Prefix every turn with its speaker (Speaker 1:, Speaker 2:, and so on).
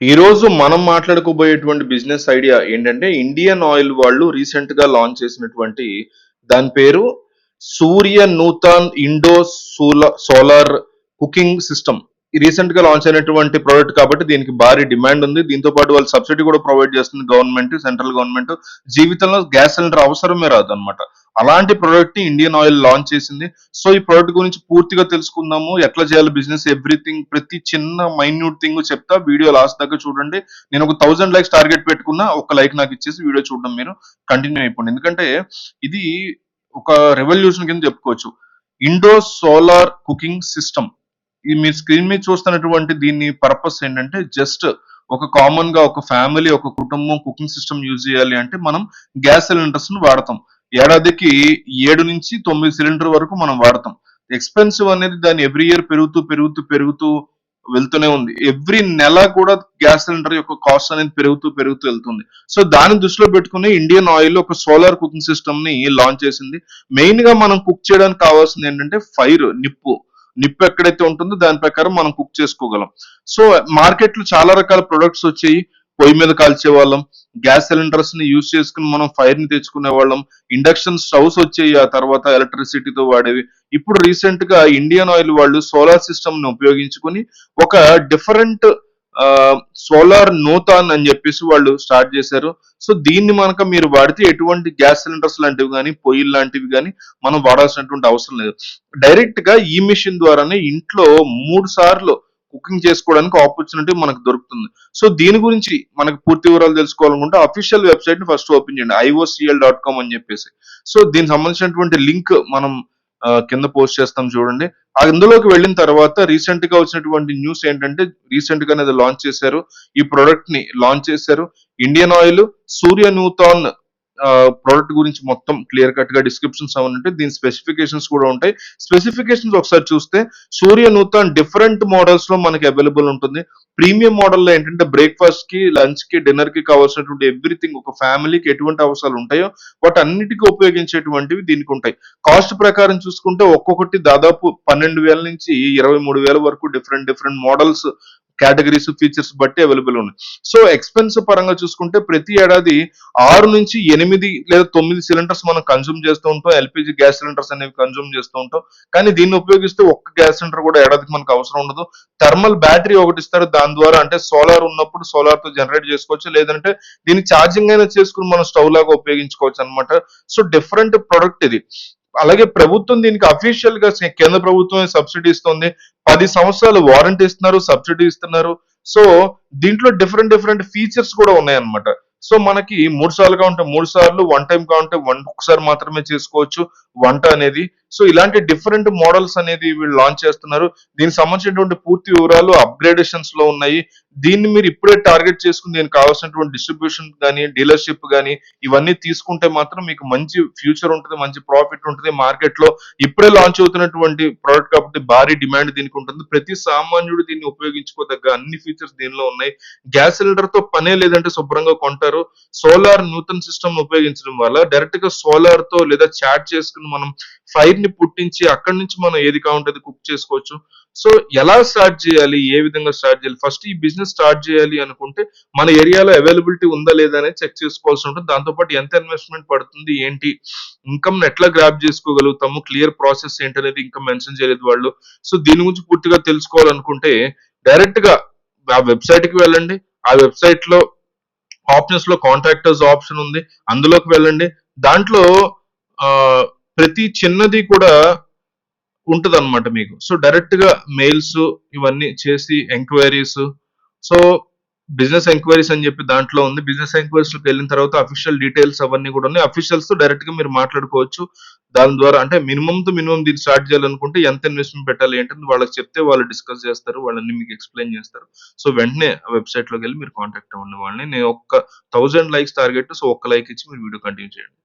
Speaker 1: ఈ రోజు మనం మాట్లాడుకోబోయేటువంటి బిజినెస్ ఐడియా ఏంటంటే ఇండియన్ ఆయిల్ వాళ్ళు రీసెంట్గా లాంచ్ చేసినటువంటి దాని పేరు Surya Nutan indoor solar cooking system. రీసెంట్గా లాంచ్ అయినటువంటి ప్రోడక్ట్ కాబట్టి దీనికి భారీ డిమాండ్ ఉంది. దీంతో పాటు వాళ్ళు సబ్సిడీ కూడా ప్రొవైడ్ చేస్తుంది గవర్నమెంట్ సెంట్రల్ గవర్నమెంట్ జీవితంలో గ్యాస్ సిలిండర్ అవసరమే రాదు అనమాట అలాంటి ప్రోడక్ట్ని ఇండియన్ ఆయిల్ లాంచ్ చేసింది. సో ఈ ప్రోడక్ట్ గురించి పూర్తిగా తెలుసుకుందాము. ఎట్లా చేయాలి బిజినెస్ ఎవ్రీథింగ్ ప్రతి చిన్న మైన్యూట్ థింగ్ చెప్తా. వీడియో లాస్ట్ దాకా చూడండి. నేను ఒక థౌసండ్ లైక్స్ టార్గెట్ పెట్టుకున్నా ఒక లైక్ నాకు ఇచ్చేసి వీడియో చూడడం మీరు కంటిన్యూ అయిపోండి. ఎందుకంటే ఇది ఒక రెవల్యూషన్ కింద చెప్పుకోవచ్చు. ఇండో సోలార్ కుకింగ్ సిస్టమ్ ఈ మీ స్క్రీన్ మీద చూస్తున్నటువంటి దీని పర్పస్ ఏంటంటే జస్ట్ ఒక కామన్గా ఒక ఫ్యామిలీ ఒక కుటుంబం కుకింగ్ సిస్టమ్ యూజ్ చేయాలి అంటే మనం గ్యాస్ సిలిండర్స్ను వాడతాం. ఏడాదికి ఏడు నుంచి తొమ్మిది సిలిండర్ వరకు మనం వాడతాం. ఎక్స్పెన్సివ్ అనేది దాన్ని ఎవ్రీ ఇయర్ పెరుగుతూ పెరుగుతూ పెరుగుతూ వెళ్తూనే ఉంది. ఎవ్రీ నెల కూడా గ్యాస్ సిలిండర్ యొక్క కాస్ట్ అనేది పెరుగుతూ పెరుగుతూ వెళ్తుంది. సో దాన్ని దృష్టిలో పెట్టుకుని ఇండియన్ ఆయిల్ ఒక సోలార్ కుకింగ్ సిస్టమ్ని లాంచ్ చేసింది. మెయిన్గా మనం కుక్ చేయడానికి కావాల్సింది ఏంటంటే ఫైర్ నిప్పు. నిప్పు ఎక్కడైతే ఉంటుందో దాని ప్రకారం మనం కుక్ చేసుకోగలం. సో మార్కెట్లో చాలా రకాల ప్రొడక్ట్స్ వచ్చాయి. పొయ్యి మీద కాల్చే వాళ్ళం గ్యాస్ సిలిండర్స్ని యూజ్ చేసుకుని మనం ఫైర్ని తెచ్చుకునే వాళ్ళం ఇండక్షన్ స్టవ్స్ వచ్చాయి ఆ తర్వాత ఎలక్ట్రిసిటీతో వాడేవి. ఇప్పుడు రీసెంట్గా ఇండియన్ ఆయిల్ వాళ్ళు సోలార్ సిస్టమ్ని ఉపయోగించుకొని ఒక డిఫరెంట్ సోలార్ నూతాన్ అని చెప్పేసి వాళ్ళు స్టార్ట్ చేశారు. సో దీన్ని మనక మీరు వాడితే ఎటువంటి గ్యాస్ సిలిండర్స్ లాంటివి కానీ పొయ్యిల్ లాంటివి కానీ మనం వాడాల్సినటువంటి అవసరం లేదు. డైరెక్ట్గా ఈ మిషన్ ద్వారానే ఇంట్లో మూడు సార్లు కుకింగ్ చేసుకోవడానికి ఆపర్చునిటీ మనకు దొరుకుతుంది. సో దీని గురించి మనకు పూర్తి వివరాలు తెలుసుకోవాలనుకుంటే అఫీషియల్ వెబ్సైట్ని ఫస్ట్ ఓపెన్ చేయండి ఐఓసిఎల్ డాట్ కామ్ అని చెప్పేసి. సో దీనికి సంబంధించినటువంటి లింక్ మనం కింద పోస్ట్ చేస్తాం చూడండి. అందులోకి వెళ్ళిన తర్వాత రీసెంట్గా వచ్చినటువంటి న్యూస్ ఏంటంటే రీసెంట్ గానే అది లాంచ్ చేశారు. ఈ ప్రొడక్ట్ని లాంచ్ చేశారు. Indian Oil Surya Nutan product గురించి మొత్తం క్లియర్ కట్గా డిస్క్రిప్షన్స్ అవన్నీ దీని స్పెసిఫికేషన్స్ కూడా ఉంటాయి. స్పెసిఫికేషన్స్ ఒకసారి చూస్తే సూర్య నూతన్ డిఫరెంట్ మోడల్స్లో మనకి అవైలబుల్ ఉంటుంది. ప్రీమియం మోడల్లో ఏంటంటే బ్రేక్ఫాస్ట్కి లంచ్కి డిన్నర్కి కావాల్సినటువంటి ఎవ్రీథింగ్ ఒక ఫ్యామిలీకి ఎటువంటి అవసరాలు ఉంటాయో వాటి అన్నిటికీ ఉపయోగించేటువంటివి దీనికి ఉంటాయి. కాస్ట్ ప్రకారం చూసుకుంటే ఒక్కొక్కటి దాదాపు పన్నెండు వేల నుంచి ఇరవై మూడు వేల వరకు different different models categories features బట్టి అవైలబుల్ ఉన్నాయి. సో ఎక్స్పెన్స్ పరంగా చూసుకుంటే ప్రతి ఏడాది ఆరు నుంచి ఎనిమిది లేదా తొమ్మిది సిలిండర్స్ మనం కన్జ్యూమ్ చేస్తూ ఉంటాం. ఎల్పిజి గ్యాస్ సిలిండర్స్ అనేవి కన్జ్యూమ్ చేస్తూ ఉంటాం. కానీ దీన్ని ఉపయోగిస్తే ఒక్క గ్యాస్ సిలిండర్ కూడా ఏడాదికి మనకు అవసరం ఉండదు. థర్మల్ బ్యాటరీ ఒకటి ఇస్తారు. దాని ద్వారా అంటే సోలార్ ఉన్నప్పుడు సోలార్తో జనరేట్ చేసుకోవచ్చు. లేదంటే దీన్ని ఛార్జింగ్ అయినా చేసుకుని మనం స్టవ్ లాగా ఉపయోగించుకోవచ్చు అనమాట సో డిఫరెంట్ ప్రొడక్ట్ ఇది. అలాగే ప్రభుత్వం దీనికి అఫీషియల్గా కేంద్ర ప్రభుత్వం సబ్సిడీ ఇస్తుంది. పది సంవత్సరాలు వారంటీ ఇస్తున్నారు సబ్సిడీ ఇస్తున్నారు. సో దీంట్లో డిఫరెంట్ డిఫరెంట్ ఫీచర్స్ కూడా ఉన్నాయన్నమాట. సో మనకి మూడు సార్లు ఉంటే మూడు సార్లు వన్ టైం కావాలంటే వన్ ఒకసారి మాత్రమే చేసుకోవచ్చు. వంట అనేది సో ఇలాంటి డిఫరెంట్ మోడల్స్ అనేది వీళ్ళు లాంచ్ చేస్తున్నారు. దీనికి సంబంధించినటువంటి పూర్తి వివరాలు అప్గ్రేడేషన్స్లో ఉన్నాయి. దీన్ని మీరు ఇప్పుడే టార్గెట్ చేసుకుని దీనికి కావాల్సినటువంటి డిస్ట్రిబ్యూషన్ కానీ డీలర్షిప్ కానీ ఇవన్నీ తీసుకుంటే మాత్రం మీకు మంచి ఫ్యూచర్ ఉంటుంది మంచి ప్రాఫిట్ ఉంటుంది మార్కెట్లో. ఇప్పుడే లాంచ్ అవుతున్నటువంటి ప్రోడక్ట్ కాబట్టి భారీ డిమాండ్ దీనికి ఉంటుంది. ప్రతి సామాన్యుడు దీన్ని ఉపయోగించుకోదగ్గ అన్ని ఫీచర్స్ దీనిలో ఉన్నాయి. గ్యాస్ సిలిండర్తో పనే లేదంటే శుభ్రంగా కొంటారు. సోలార్ నూతన సిస్టమ్ ఉపయోగించడం వల్ల డైరెక్ట్గా సోలార్తో లేదా చాట్ చేసుకుని మనం ఫైర్ ని పుట్టించి అక్కడి నుంచి మనం ఏది కావాలంటే కుక్ చేసుకోవచ్చు. సో ఎలా స్టార్ట్ చేయాలి? ఏ విధంగా స్టార్ట్ చేయాలి? ఫస్ట్ ఈ బిజినెస్ స్టార్ట్ చేయాలి అనుకుంటే మన ఏరియాలో అవైలబిలిటీ ఉందా లేదా అనేది చెక్ చేసుకోవాల్సి ఉంటుంది. దాంతో పాటు ఎంత ఇన్వెస్ట్మెంట్ పడుతుంది ఏంటి? ఇన్కమ్ ఎట్లా గ్రాప్ చేసుకోగలుగుతాము? క్లియర్ ప్రాసెస్ ఏంటి అనేది ఇంకా మెన్షన్ చేయలేదు వాళ్ళు. సో దీని గురించి పూర్తిగా తెలుసుకోవాలనుకుంటే డైరెక్ట్గా ఆ వెబ్సైట్కి వెళ్ళండి. ఆ వెబ్సైట్లో ఆప్షన్స్లో కాంట్రాక్టర్స్ ఆప్షన్ ఉంది. అందులోకి వెళ్ళండి. దాంట్లో ఆ ప్రతి చిన్నది కూడా ఉంటుంది అనమాట మీకు. సో డైరెక్ట్గా మెయిల్స్ ఇవన్నీ చేసి ఎంక్వైరీస్. సో బిజినెస్ ఎంక్వైరీస్ అని చెప్పి దాంట్లో ఉంది. బిజినెస్ ఎంక్వైరీస్లోకి వెళ్ళిన తర్వాత అఫీషియల్ డీటెయిల్స్ అవన్నీ కూడా ఉన్నాయి. అఫీషియల్స్తో డైరెక్ట్గా మీరు మాట్లాడుకోవచ్చు. దాని ద్వారా అంటే మినిమం తో మినిమం దీన్ని స్టార్ట్ చేయాలనుకుంటే ఎంత ఇన్వెస్ట్మెంట్ పెట్టాలి ఏంటంటే వాళ్ళకి చెప్తే వాళ్ళు డిస్కస్ చేస్తారు. వాళ్ళని మీకు ఎక్స్ప్లెయిన్ చేస్తారు. సో వెంటనే వెబ్సైట్లోకి వెళ్ళి మీరు కాంటాక్ట్ అవ్వండి వాళ్ళని. నేను ఒక్క థౌసండ్ లైక్స్ టార్గెట్. సో ఒక్క లైక్ ఇచ్చి మీరు వీడియో కంటిన్యూ చేయండి.